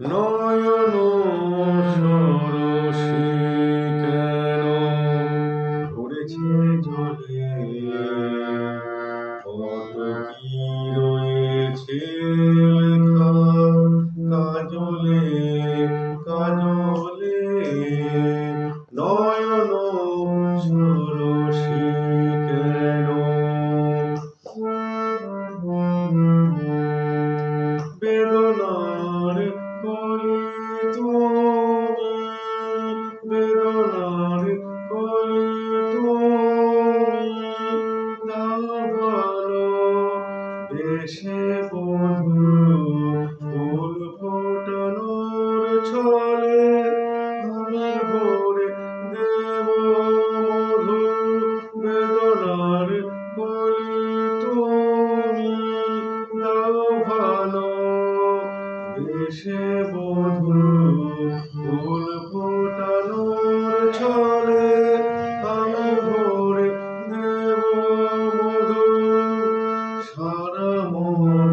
নয়ন সরসী কেন? ধরেছে জলে কত কি রয়েছে? এসে বন্ধু, ফুল ফোটানোর ছলে আমি ভরে দেব মধু বেদনার কলি তুমি। দাও ভালো এসে বন্ধু amor.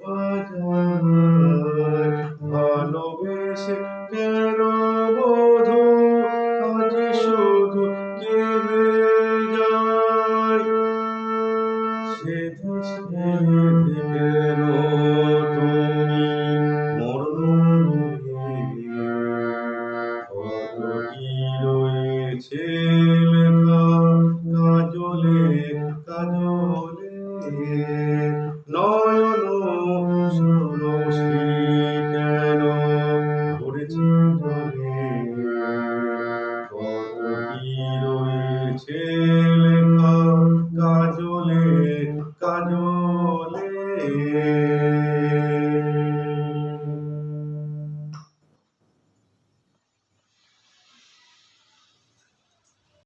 পাঠান ভালোবেসে কেন বধু আজ শুধু কেবে যায়